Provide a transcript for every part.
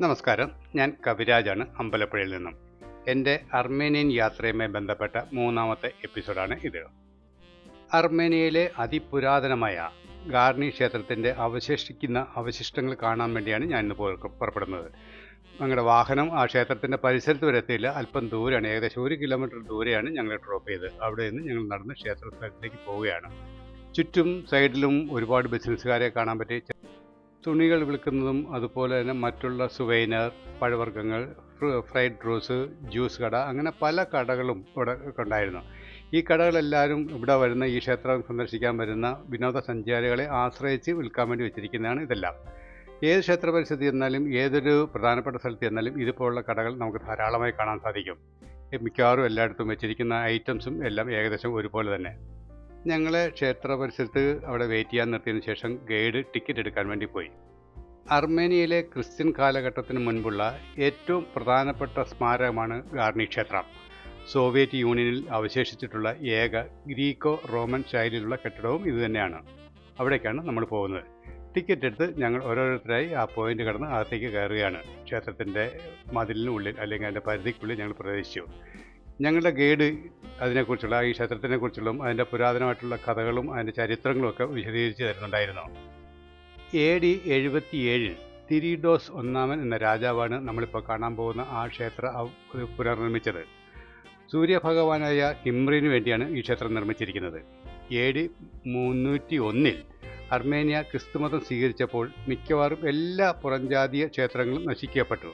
നമസ്കാരം. ഞാൻ കവിരാജാണ് അമ്പലപ്പുഴയിൽ നിന്നും. എന്റെ അർമേനിയൻ യാത്രയുമായി ബന്ധപ്പെട്ട മൂന്നാമത്തെ എപ്പിസോഡാണ് ഇത്. അർമേനിയയിലെ അതിപുരാതനമായ ഗാർണി ക്ഷേത്രത്തിന്റെ അവശേഷിക്കുന്ന അവശിഷ്ടങ്ങൾ കാണാൻ വേണ്ടിയാണ് ഞാൻ ഇന്ന് പുറപ്പെടുന്നത്. ഞങ്ങളുടെ വാഹനം ആ ക്ഷേത്രത്തിന്റെ പരിസരത്ത് വരെ എത്തിയില്ല. അല്പം ദൂരെയാണ്. ഏകദേശം ഒരു കിലോമീറ്റർ ദൂരെയാണ് ഞങ്ങൾ ഡ്രോപ്പ് ചെയ്തത്. അവിടെ നിന്ന് ഞങ്ങൾ നടന്ന് ക്ഷേത്ര സ്ഥലത്തേക്ക് പോവുകയാണ്. ചുറ്റും സൈഡിലും ഒരുപാട് ബിസിനസ്സുകാരെ കാണാൻ പറ്റി. തുണികൾ വിൽക്കുന്നതും അതുപോലെ തന്നെ മറ്റുള്ള സുവൈനർ പഴവർഗങ്ങൾ ഫ്രൈഡ് റോസ് ജ്യൂസ് കട അങ്ങനെ പല കടകളും ഇവിടെ ഉണ്ടായിരുന്നു. ഈ കടകളെല്ലാവരും ഇവിടെ വരുന്ന ഈ ക്ഷേത്രം സന്ദർശിക്കാൻ വരുന്ന വിനോദസഞ്ചാരികളെ ആശ്രയിച്ച് വിൽക്കാൻ വേണ്ടി വെച്ചിരിക്കുന്നതാണ് ഇതെല്ലാം. ഏത് ക്ഷേത്ര പരിസ്ഥിതി ചെന്നാലും ഏതൊരു പ്രധാനപ്പെട്ട സ്ഥലത്ത് ചെന്നാലും ഇതുപോലുള്ള കടകൾ നമുക്ക് ധാരാളമായി കാണാൻ സാധിക്കും. മിക്കവാറും എല്ലായിടത്തും വെച്ചിരിക്കുന്ന ഐറ്റംസും എല്ലാം ഏകദേശം ഒരുപോലെ തന്നെ. ഞങ്ങൾ ക്ഷേത്ര പരിസരത്ത് അവിടെ വെയിറ്റ് ചെയ്യാൻ നിർത്തിയതിനു ശേഷം ഗൈഡ് ടിക്കറ്റ് എടുക്കാൻ വേണ്ടി പോയി. അർമേനിയയിലെ ക്രിസ്ത്യൻ കാലഘട്ടത്തിന് മുൻപുള്ള ഏറ്റവും പ്രധാനപ്പെട്ട സ്മാരകമാണ് ഗാർണി ക്ഷേത്രം. സോവിയറ്റ് യൂണിയനിൽ അവശേഷിച്ചിട്ടുള്ള ഏക ഗ്രീക്കോ റോമൻ ശൈലിയിലുള്ള കെട്ടിടവും ഇതുതന്നെയാണ് അവിടേക്കാണ് നമ്മൾ പോകുന്നത്. ടിക്കറ്റ് എടുത്ത് ഞങ്ങൾ ഓരോരുത്തരായി ആ പോയിന്റ് കടന്ന് അകത്തേക്ക് കയറുകയാണ്. ക്ഷേത്രത്തിന്റെ മതിലിനുള്ളിൽ അല്ലെങ്കിൽ അതിന്റെ പരിധിക്കുള്ളിൽ ഞങ്ങൾ പ്രവേശിച്ചു. ഞങ്ങളുടെ ഗൈഡ് അതിനെക്കുറിച്ചുള്ള ഈ ക്ഷേത്രത്തിനെക്കുറിച്ചുള്ള അതിന്റെ പുരാതനമായിട്ടുള്ള കഥകളും അതിന്റെ ചരിത്രങ്ങളും ഒക്കെ വിശദീകരിച്ച് തരുന്നുണ്ടായിരുന്നു. എ ഡി എഴുപത്തിയേഴിൽ തിരിഡോസ് ഒന്നാമൻ എന്ന രാജാവാണ് നമ്മളിപ്പോൾ കാണാൻ പോകുന്ന ആ ക്ഷേത്ര പുനർനിർമ്മിച്ചത്. സൂര്യഭഗവാനായ കിംറിന് വേണ്ടിയാണ് ഈ ക്ഷേത്രം നിർമ്മിച്ചിരിക്കുന്നത്. എ ഡി മുന്നൂറ്റി ഒന്നിൽ അർമേനിയ ക്രിസ്തുമതം സ്വീകരിച്ചപ്പോൾ മിക്കവാറും എല്ലാ പുറംജാതീയ ക്ഷേത്രങ്ങളും നശിക്കപ്പെട്ടു.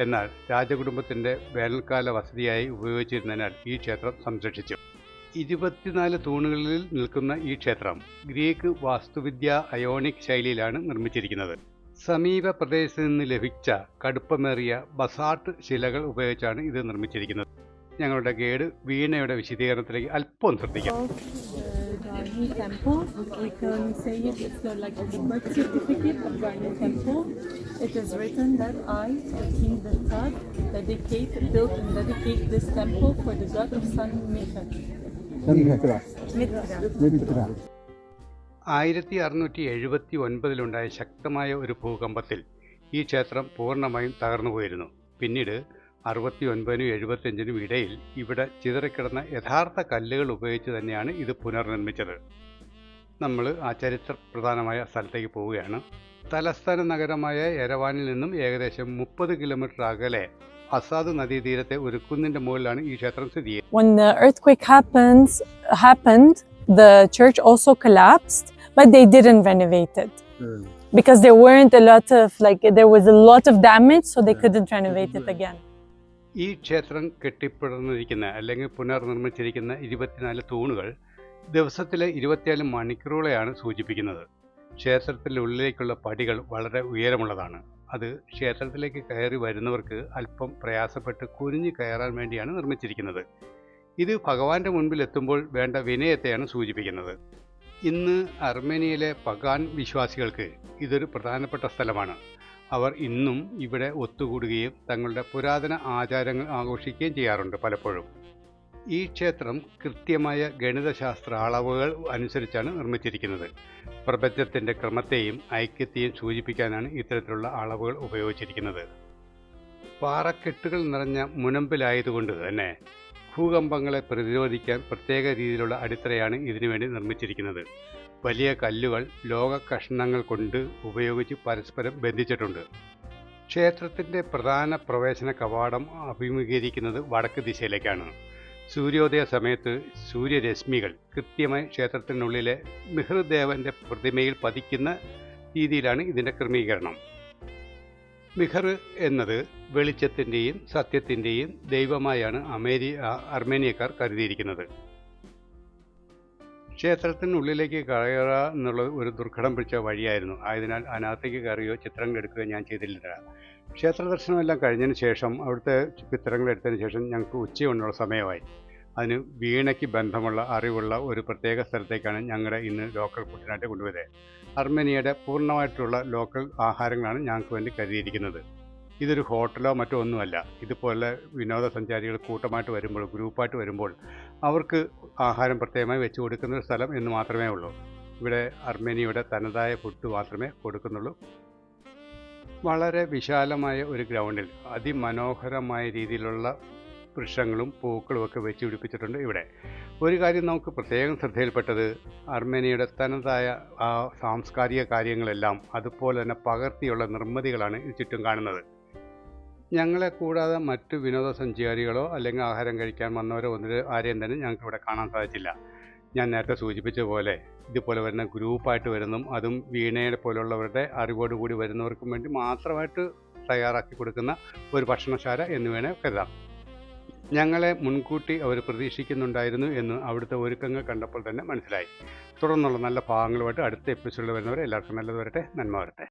എന്നാൽ രാജകുടുംബത്തിന്റെ വേനൽക്കാല വസതിയായി ഉപയോഗിച്ചിരുന്നതിനാൽ ഈ ക്ഷേത്രം സംരക്ഷിച്ചു. ഇരുപത്തിനാല് തൂണുകളിൽ നിൽക്കുന്ന ഈ ക്ഷേത്രം ഗ്രീക്ക് വാസ്തുവിദ്യ അയോണിക് ശൈലിയിലാണ് നിർമ്മിച്ചിരിക്കുന്നത്. സമീപ പ്രദേശത്ത് നിന്ന് ലഭിച്ച കടുപ്പമേറിയ ബസാർട്ട് ശിലകൾ ഉപയോഗിച്ചാണ് ഇത് നിർമ്മിച്ചിരിക്കുന്നത്. ഞങ്ങളുടെ ഗൈഡ് വീണയുടെ വിശദീകരണത്തിലേക്ക് അല്പം ശ്രദ്ധിക്കാം. Uh, Garni Temple. We can say it, it's the, like the birth certificate of Garni Temple. It is written that I, the King the God, dedicate, built and dedicate this temple for the god of sun Mithra. Mithra. ആയിരത്തി അറുന്നൂറ്റി എഴുപത്തി ഒൻപതിലുണ്ടായ ശക്തമായ ഒരു ഭൂകമ്പത്തിൽ ഈ ക്ഷേത്രം പൂർണമായും തകർന്നു പോയിരുന്നു പിന്നീട് അറുപത്തി ഒൻപതിനും എഴുപത്തിയഞ്ചിനും ഇടയിൽ ഇവിടെ ചിതറിക്കിടന്ന യഥാർത്ഥ കല്ലുകൾ ഉപയോഗിച്ച് തന്നെയാണ് ഇത് പുനർനിർമ്മിച്ചത്. നമ്മൾ ആ ചരിത്ര പ്രധാനമായ സ്ഥലത്തേക്ക് പോവുകയാണ്. തലസ്ഥാന നഗരമായ എരവാനിൽ നിന്നും ഏകദേശം മുപ്പത് കിലോമീറ്റർ അകലെ അസാദ് നദീതീരത്തെ ഒരു കുന്നിന്റെ മുകളിലാണ് ഈ ക്ഷേത്രം സ്ഥിതി ചെയ്യുന്നത്. When the earthquake happens happened the church also collapsed but they didn't renovate it. Because there weren't a lot of like there was a lot of damage so they couldn't renovate it again. ഈ ക്ഷേത്രം കെട്ടിപ്പടർന്നിരിക്കുന്ന അല്ലെങ്കിൽ പുനർനിർമ്മിച്ചിരിക്കുന്ന ഇരുപത്തിനാല് തൂണുകൾ ദിവസത്തിലെ ഇരുപത്തിനാല് മണിക്കൂറുകളെയാണ് സൂചിപ്പിക്കുന്നത്. ക്ഷേത്രത്തിന്റെ ഉള്ളിലേക്കുള്ള പടികൾ വളരെ ഉയരമുള്ളതാണ്. അത് ക്ഷേത്രത്തിലേക്ക് കയറി വരുന്നവർക്ക് അല്പം പ്രയാസപ്പെട്ട് കുനിഞ്ഞു കയറാൻ വേണ്ടിയാണ് നിർമ്മിച്ചിരിക്കുന്നത്. ഇത് ഭഗവാന്റെ മുൻപിൽ എത്തുമ്പോൾ വേണ്ട വിനയത്തെയാണ് സൂചിപ്പിക്കുന്നത്. ഇന്ന് അർമേനിയയിലെ പഗാൻ വിശ്വാസികൾക്ക് ഇതൊരു പ്രധാനപ്പെട്ട സ്ഥലമാണ്. അവർ ഇന്നും ഇവിടെ ഒത്തുകൂടുകയും തങ്ങളുടെ പുരാതന ആചാരങ്ങൾ ആഘോഷിക്കുകയും ചെയ്യാറുണ്ട് പലപ്പോഴും. ഈ ക്ഷേത്രം കൃത്യമായ ഗണിതശാസ്ത്ര അളവുകൾ അനുസരിച്ചാണ് നിർമ്മിച്ചിരിക്കുന്നത്. പ്രപഞ്ചത്തിന്റെ ക്രമത്തെയും ഐക്യത്തെയും സൂചിപ്പിക്കാനാണ് ഇത്തരത്തിലുള്ള അളവുകൾ ഉപയോഗിച്ചിരിക്കുന്നത്. പാറക്കെട്ടുകൾ നിറഞ്ഞ മുനമ്പിലായതുകൊണ്ട് തന്നെ ഭൂകമ്പങ്ങളെ പ്രതിരോധിക്കാൻ പ്രത്യേക രീതിയിലുള്ള അടിത്തറയാണ് ഇതിനുവേണ്ടി നിർമ്മിച്ചിരിക്കുന്നത്. വലിയ കല്ലുകൾ ലോക കഷ്ണങ്ങൾ കൊണ്ട് ഉപയോഗിച്ച് പരസ്പരം ബന്ധിച്ചിട്ടുണ്ട്. ക്ഷേത്രത്തിന്റെ പ്രധാന പ്രവേശന കവാടം അഭിമുഖീകരിക്കുന്നത് വടക്ക് ദിശയിലേക്കാണ്. സൂര്യോദയ സമയത്ത് സൂര്യരശ്മികൾ കൃത്യമായി ക്ഷേത്രത്തിനുള്ളിലെ മിഹൃദേവന്റെ പ്രതിമയിൽ പതിക്കുന്ന രീതിയിലാണ് ഇതിന്റെ ക്രമീകരണം. മിഹർ എന്നത് വെളിച്ചത്തിന്റെയും സത്യത്തിന്റെയും ദൈവമായാണ് അമേരി അർമേനിയക്കാർ കരുതിയിരിക്കുന്നത്. ക്ഷേത്രത്തിനുള്ളിലേക്ക് കയറുക എന്നുള്ളത് ഒരു ദുർഘടം പിടിച്ച വഴിയായിരുന്നു. ആയതിനാൽ അനാഥയ്ക്ക് കയറിയോ ചിത്രങ്ങൾ എടുക്കുകയോ ഞാൻ ചെയ്തില്ല. ക്ഷേത്ര ദർശനമെല്ലാം കഴിഞ്ഞതിന് ശേഷം അവിടുത്തെ ചിത്രങ്ങൾ എടുത്തതിന് ശേഷം ഞങ്ങൾക്ക് ഉച്ചയുണ്ടുള്ള സമയമായി. അതിന് വീണയ്ക്ക് ബന്ധമുള്ള അറിവുള്ള ഒരു പ്രത്യേക സ്ഥലത്തേക്കാണ് ഞങ്ങളുടെ ഇന്ന് ലോക്കൽ ഫുഡിനായിട്ട് കൊണ്ടുപോയത്. അർമേനിയയുടെ പൂർണമായിട്ടുള്ള ലോക്കൽ ആഹാരങ്ങളാണ് ഞങ്ങൾക്ക് വേണ്ടി കരുതിയിരിക്കുന്നത്. ഇതൊരു ഹോട്ടലോ മറ്റോ ഒന്നുമല്ല. ഇതുപോലെ വിനോദസഞ്ചാരികൾ കൂട്ടമായിട്ട് വരുമ്പോൾ ഗ്രൂപ്പായിട്ട് വരുമ്പോൾ അവർക്ക് ആഹാരം പ്രത്യേകമായി വെച്ച് കൊടുക്കുന്ന ഒരു സ്ഥലം എന്ന് മാത്രമേ ഉള്ളൂ. ഇവിടെ അർമേനിയയുടെ തനതായ ഫുഡ് മാത്രമേ കൊടുക്കുന്നുള്ളൂ. വളരെ വിശാലമായ ഒരു ഗ്രൗണ്ടിൽ അതിമനോഹരമായ രീതിയിലുള്ള വൃക്ഷങ്ങളും പൂക്കളും ഒക്കെ വെച്ച് പിടിപ്പിച്ചിട്ടുണ്ട് ഇവിടെ. ഒരു കാര്യം നമുക്ക് പ്രത്യേകം ശ്രദ്ധയിൽപ്പെട്ടത് അർമേനിയയുടെ തനതായ ആ സാംസ്കാരിക കാര്യങ്ങളെല്ലാം അതുപോലെ തന്നെ പകർത്തിയുള്ള നിർമ്മിതികളാണ് ഇത് ചുറ്റും കാണുന്നത്. ഞങ്ങളെ കൂടാതെ മറ്റു വിനോദസഞ്ചാരികളോ അല്ലെങ്കിൽ ആഹാരം കഴിക്കാൻ വന്നവരോ ഒന്നിന് ആരെയും തന്നെ ഞങ്ങൾക്ക് ഇവിടെ കാണാൻ സാധിച്ചില്ല. ഞാൻ നേരത്തെ സൂചിപ്പിച്ച പോലെ ഇതുപോലെ വരുന്ന ഗ്രൂപ്പായിട്ട് വരുന്നതും അതും വീണയെ പോലുള്ളവരുടെ അറിവോടുകൂടി വരുന്നവർക്കും വേണ്ടി മാത്രമായിട്ട് തയ്യാറാക്കി കൊടുക്കുന്ന ഒരു ഭക്ഷണശാല എന്ന് വേണേൽ കരുതാം. ഞങ്ങളെ മുൻകൂട്ടി അവർ പ്രതീക്ഷിക്കുന്നുണ്ടായിരുന്നു എന്ന് അവിടുത്തെ ഒരുക്കങ്ങൾ കണ്ടപ്പോൾ തന്നെ മനസ്സിലായി. തുടർന്നുള്ള നല്ല ഭാഗങ്ങളുമായിട്ട് അടുത്ത എപ്പിസോഡിൽ വരുന്നവരെ എല്ലാവർക്കും നല്ലത് വരട്ടെ. നന്മ വരട്ടെ.